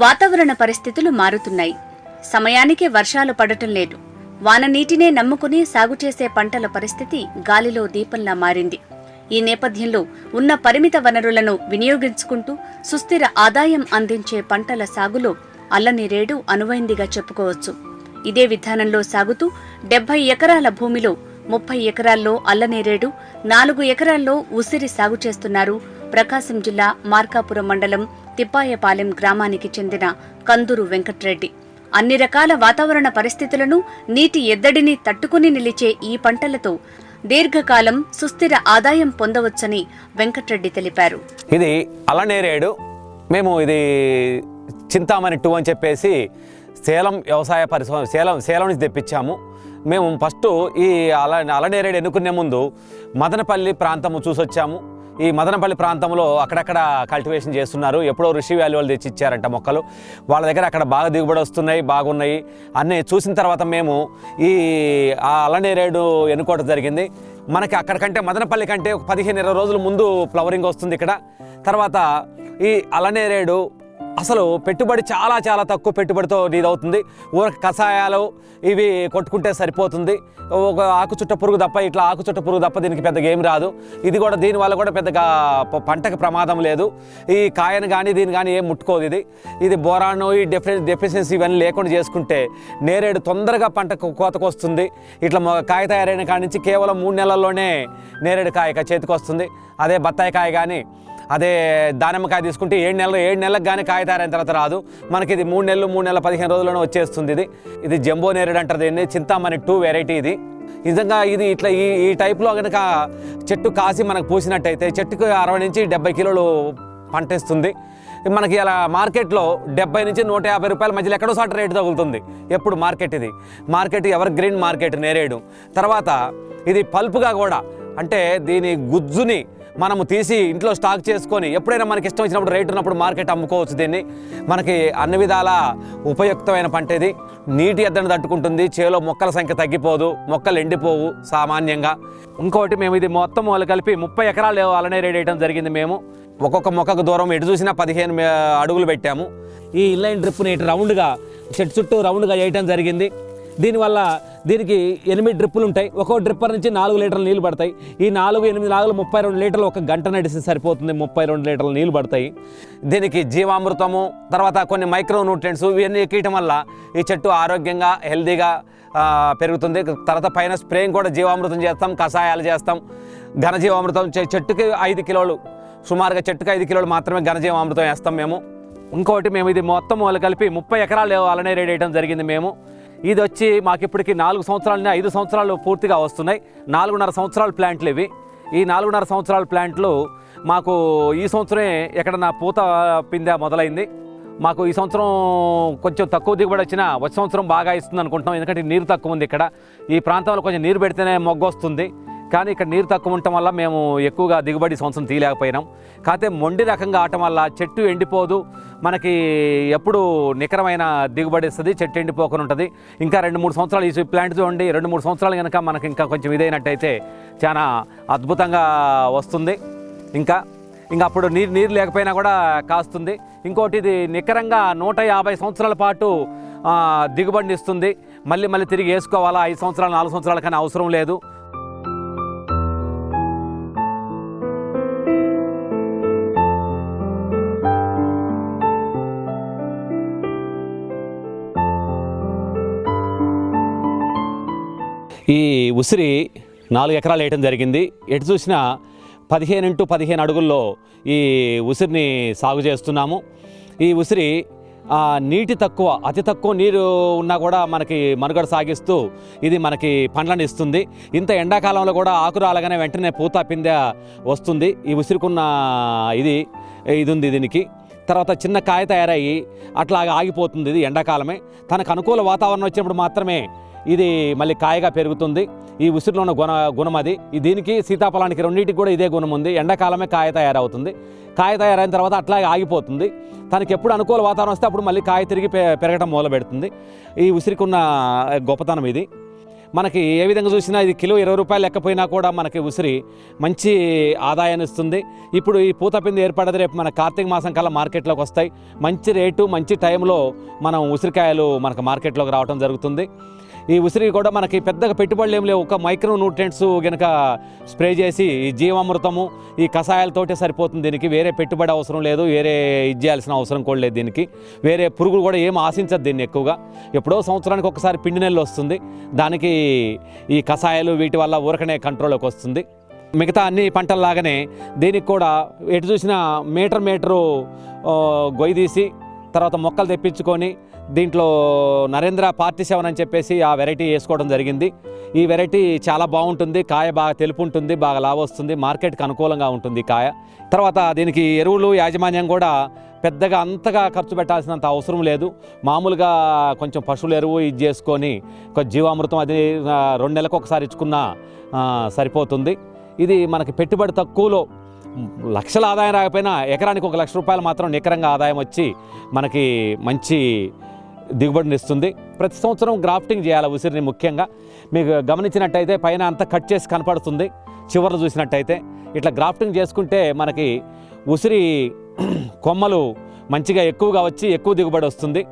వాతావరణ పరిస్థితులు మారుతున్నాయి. సమయానికి వర్షాలు పడటం లేదు. వాన నీటినే నమ్ముకుని సాగు చేసే పంటల పరిస్థితి గాలిలో దీపంలా మారింది. ఈ నేపథ్యంలో ఉన్న పరిమిత వనరులను వినియోగించుకుంటూ సుస్థిర ఆదాయం అందించే పంటల సాగులో అల్లనిరేడు అనువైందిగా చెప్పుకోవచ్చు. ఇదే విధానంలో సాగుతూ డెబ్బై ఎకరాల భూమిలో ముప్పై ఎకరాల్లో అల్లనేరేడు నాలుగు ఎకరాల్లో ఉసిరి సాగు చేస్తున్నారు. ప్రకాశం జిల్లా మార్కాపురం మండలం తిప్పాయపాలెం గ్రామానికి చెందిన కందూరు వెంకట్రెడ్డి. అన్ని రకాల వాతావరణ పరిస్థితులను నీటి ఎద్దడిని తట్టుకుని నిలిచే ఈ పంటలతో దీర్ఘకాలం సుస్థిర ఆదాయం పొందవచ్చని వెంకట్రెడ్డి తెలిపారు. ఇది అలనేరేడు మేము ఇది చింతామణి టూ అని చెప్పేసి సేలం వ్యవసాయ పరిశ్రమ సేలం సేలం నుంచి తెప్పించాము. మేము ఫస్ట్ ఈ అల అలనేరేడు ఎన్నుకునే ముందు మదనపల్లి ప్రాంతము చూసొచ్చాము. ఈ మదనపల్లి ప్రాంతంలో అక్కడక్కడ కల్టివేషన్ చేస్తున్నారు. ఎప్పుడో ఋషి వ్యాలీ వాళ్ళు తెచ్చి ఇచ్చారంట మొక్కలు. వాళ్ళ దగ్గర అక్కడ బాగా దిగుబడి వస్తున్నాయి బాగున్నాయి. అన్నీ చూసిన తర్వాత మేము ఈ ఆ అలనేరేడు ఎన్నుకోవడం జరిగింది. మనకి అక్కడికంటే మదనపల్లి కంటే ఒక పదిహేను ఇరవై రోజుల ముందు ఫ్లవరింగ్ వస్తుంది ఇక్కడ. తర్వాత ఈ అలనేరేడు అసలు పెట్టుబడి చాలా చాలా తక్కువ పెట్టుబడితో ఇదవుతుంది ఊర కషాయాలు ఇవి కొట్టుకుంటే సరిపోతుంది. ఒక ఆకు చుట్ట పురుగు తప్ప ఇట్లా ఆకు చుట్ట పురుగు తప్ప దీనికి పెద్దగా ఏం రాదు. ఇది కూడా దీనివల్ల కూడా పెద్దగా పంటకు ప్రమాదం లేదు. ఈ కాయను కానీ దీని కానీ ఏం ముట్టుకోదు ఇది. ఇది బోరాను ఈ డెఫి డెఫిషియన్సీ ఇవన్నీ లేకుండా చేసుకుంటే నేరేడు తొందరగా పంటకు కోతకు వస్తుంది ఇట్లా కాయ తయారైన కాడి నుంచి కేవలం మూడు నెలల్లోనే నేరేడు కాయ చేతికి వస్తుంది అదే బత్తాయి కాయ కానీ అదే దానిమ్మకాయ తీసుకుంటే ఏడు నెలలు ఏడు నెలలకు కానీ కాయ తయారైన తర్వాత రాదు. మనకి ఇది మూడు నెలలు మూడు నెలల పదిహేను రోజుల్లోనే వచ్చేస్తుంది ఇది. ఇది జంబో నేరేడు అంటారు దీన్ని. చింతామణి టూ వెరైటీ ఇది. నిజంగా ఇది ఇట్లా ఈ ఈ టైప్లో కనుక చెట్టు కాసి మనకు పూసినట్టయితే చెట్టుకు అరవై నుంచి డెబ్బై కిలోలు పంటేస్తుంది. మనకి అలా మార్కెట్లో డెబ్బై నుంచి నూట యాభై రూపాయల మధ్యలో ఎక్కడో సాట రేటు తగులుతుంది. ఎప్పుడు మార్కెట్ ఇది. మార్కెట్ ఎవర్ గ్రీన్ మార్కెట్ నేరేడు. తర్వాత ఇది పల్పుగా కూడా అంటే దీని గుజ్జుని మనము తీసి ఇంట్లో స్టాక్ చేసుకొని ఎప్పుడైనా మనకి ఇష్టం వచ్చినప్పుడు రేటు ఉన్నప్పుడు మార్కెట్ అమ్ముకోవచ్చు దీన్ని. మనకి అన్ని విధాల ఉపయుక్తమైన పంట ఇది. నీటి ఎద్దని తట్టుకుంటుంది. చేలో మొక్కల సంఖ్య తగ్గిపోదు. మొక్కలు ఎండిపోవు సామాన్యంగా. ఇంకోటి మేము ఇది మొత్తం వాళ్ళు కలిపి ముప్పై ఎకరాలు అలానే రేట్ వేయడం జరిగింది మేము. ఒక్కొక్క మొక్కకు దూరం ఎటు చూసినా పదిహేను అడుగులు పెట్టాము. ఈ ఇన్లైన్ డ్రిప్ని ఇటు రౌండ్గా చెట్టు చుట్టూ రౌండ్గా వేయటం జరిగింది. దీనివల్ల దీనికి ఎనిమిది డ్రిప్పులు ఉంటాయి. ఒక్కో డ్రిప్పర్ నుంచి నాలుగు లీటర్ల నీళ్ళు పడతాయి. ఈ నాలుగు ఎనిమిది నాలుగు ముప్పై రెండు లీటర్లు ఒక గంట నడిస్తే సరిపోతుంది. ముప్పై రెండు లీటర్ల నీళ్ళు పడతాయి. దీనికి జీవామృతము తర్వాత కొన్ని మైక్రో న్యూట్రియంట్స్ ఇవన్నీ ఎక్కడం వల్ల ఈ చెట్టు ఆరోగ్యంగా హెల్దీగా పెరుగుతుంది. తర్వాత పైన స్ప్రేయింగ్ కూడా జీవామృతం చేస్తాం కషాయాలు చేస్తాం. ఘనజీవామృతం చెట్టుకి ఐదు కిలోలు సుమారుగా చెట్టుకి ఐదు కిలోలు మాత్రమే ఘనజీవామృతం వేస్తాం మేము. ఇంకోటి మేము ఇది మొత్తం వాళ్ళు కలిపి ముప్పై ఎకరాలు అలానే రెడీ వేయడం జరిగింది మేము. ఇది వచ్చి మాకు ఇప్పటికి నాలుగు సంవత్సరాలు ఐదు సంవత్సరాలు పూర్తిగా వస్తున్నాయి. నాలుగున్నర సంవత్సరాల ప్లాంట్లు ఇవి. ఈ నాలుగున్నర సంవత్సరాల ప్లాంట్లు మాకు ఈ సంవత్సరమే నా పూత పిందె మొదలైంది. మాకు ఈ సంవత్సరం కొంచెం తక్కువ దిగుబడి వచ్చినా వచ్చే సంవత్సరం బాగా ఇస్తుంది అనుకుంటున్నాం ఎందుకంటే నీరు తక్కువ ఉంది ఇక్కడ. ఈ ప్రాంతంలో కొంచెం నీరు పెడితేనే మొగ్గ వస్తుంది కానీ ఇక్కడ నీరు తక్కువ ఉండటం వల్ల మేము ఎక్కువగా దిగుబడి సంవత్సరం తీయలేకపోయినాం. కాకపోతే మొండి రకంగా ఆటం వల్ల చెట్టు ఎండిపోదు. మనకి ఎప్పుడు నికరమైన దిగుబడి ఇస్తుంది చెట్టు ఎండిపోకుండా ఉంటుంది. ఇంకా రెండు మూడు సంవత్సరాలు ఈ ప్లాంట్ చూడండి రెండు మూడు సంవత్సరాలు కనుక మనకి ఇంకా కొంచెం ఇదైనట్టయితే చాలా అద్భుతంగా వస్తుంది. ఇంకా ఇంకా అప్పుడు నీరు నీరు లేకపోయినా కూడా కాస్తుంది. ఇంకోటి ఇది నికరంగా నూట యాభై సంవత్సరాల పాటు దిగుబడిని ఇస్తుంది మళ్ళీ మళ్ళీ తిరిగి వేసుకోవాలా? ఐదు సంవత్సరాలు నాలుగు సంవత్సరాల కానీ అవసరం లేదు. ఈ ఉసిరి నాలుగు ఎకరాలు వేయటం జరిగింది. ఎటు చూసినా పదిహేను ఇంటూ పదిహేను అడుగుల్లో ఈ ఉసిరిని సాగు చేస్తున్నాము. ఈ ఉసిరి నీటి తక్కువ అతి తక్కువ నీరు ఉన్నా కూడా మనకి మనుగడ సాగిస్తూ ఇది మనకి పండ్లను ఇస్తుంది. ఇంత ఎండాకాలంలో కూడా ఆకు రాలగానే వెంటనే పూత పిందె వస్తుంది. ఈ ఉసిరికున్న ఇది ఇది ఉంది దీనికి. తర్వాత చిన్న కాయ తయారయ్యి అట్లా ఆగిపోతుంది ఇది ఎండాకాలమే. తనకు అనుకూల వాతావరణం వచ్చినప్పుడు మాత్రమే ఇది మళ్ళీ కాయగా పెరుగుతుంది. ఈ ఉసిరిలో ఉన్న గుణ గుణం అది. దీనికి సీతాఫలానికి రెండింటికి కూడా ఇదే గుణం ఉంది. ఎండాకాలమే కాయ తయారవుతుంది. కాయ తయారైన తర్వాత అట్లాగే ఆగిపోతుంది. తనకి ఎప్పుడు అనుకూల వాతావరణం వస్తే అప్పుడు మళ్ళీ కాయ తిరిగి పెరగడం మొదలు పెడుతుంది ఈ ఉసిరికి ఉన్న గొప్పతనం ఇది. మనకి ఏ విధంగా చూసినా ఇది కిలో ఇరవై రూపాయలు లెక్కపోయినా కూడా మనకి ఉసిరి మంచి ఆదాయాన్ని ఇస్తుంది. ఇప్పుడు ఈ పూతపిండి ఏర్పడదు రేపు మన కార్తీక మాసం కల్లా మార్కెట్లోకి వస్తాయి. మంచి రేటు మంచి టైంలో మనం ఉసిరికాయలు మనకు మార్కెట్లోకి రావడం జరుగుతుంది. ఈ ఉసిరి కూడా మనకి పెద్దగా పెట్టుబడులు ఏం లేవు. ఒక మైక్రో న్యూట్రియంట్స్ గనక స్ప్రే చేసి జీవామృతము ఈ కషాయాలతోటే సరిపోతుంది దీనికి. వేరే పెట్టుబడి అవసరం లేదు వేరే ఇది చేయాల్సిన అవసరం కూడా లేదు దీనికి. వేరే పురుగులు కూడా ఏం ఆశించదు దీన్ని ఎక్కువగా. ఎప్పుడో సంవత్సరానికి ఒకసారి పిండి నెలలు వస్తుంది. దానికి ఈ కషాయాలు వీటి వల్ల ఊరకనే కంట్రోల్లోకి వస్తుంది. మిగతా అన్ని పంటల్లాగానే దీనికి కూడా ఎటు చూసినా మీటర్ మీటరు గొయ్యి తీసి తర్వాత మొక్కలు తెప్పించుకొని దీంట్లో నరేంద్ర పార్టీ సెవెన్ అని చెప్పేసి ఆ వెరైటీ వేసుకోవడం జరిగింది. ఈ వెరైటీ చాలా బాగుంటుంది కాయ బాగా తెలుపు ఉంటుంది బాగా లాభ వస్తుంది మార్కెట్కి అనుకూలంగా ఉంటుంది కాయ. తర్వాత దీనికి ఎరువులు యాజమాన్యం కూడా పెద్దగా అంతగా ఖర్చు పెట్టాల్సినంత అవసరం లేదు. మామూలుగా కొంచెం పశువుల ఎరువు ఇది చేసుకొని జీవామృతం అది రెండు నెలలకు ఒకసారి ఇచ్చుకున్నా సరిపోతుంది. ఇది మనకి పెట్టుబడి తక్కువలో లక్షల ఆదాయం రాకపోయినా ఎకరానికి ఒక లక్ష రూపాయలు మాత్రం నికరంగా ఆదాయం వచ్చి మనకి మంచి దిగుబడిని ఇస్తుంది. ప్రతి సంవత్సరం గ్రాఫ్టింగ్ చేయాలి ఉసిరిని ముఖ్యంగా. మీకు గమనించినట్టయితే పైన అంతా కట్ చేసి కనపడుతుంది. చివరిలో చూసినట్టయితే. ఇట్లా గ్రాఫ్టింగ్ చేసుకుంటే మనకి ఉసిరి కొమ్మలు మంచిగా ఎక్కువగా వచ్చి ఎక్కువ దిగుబడి వస్తుంది.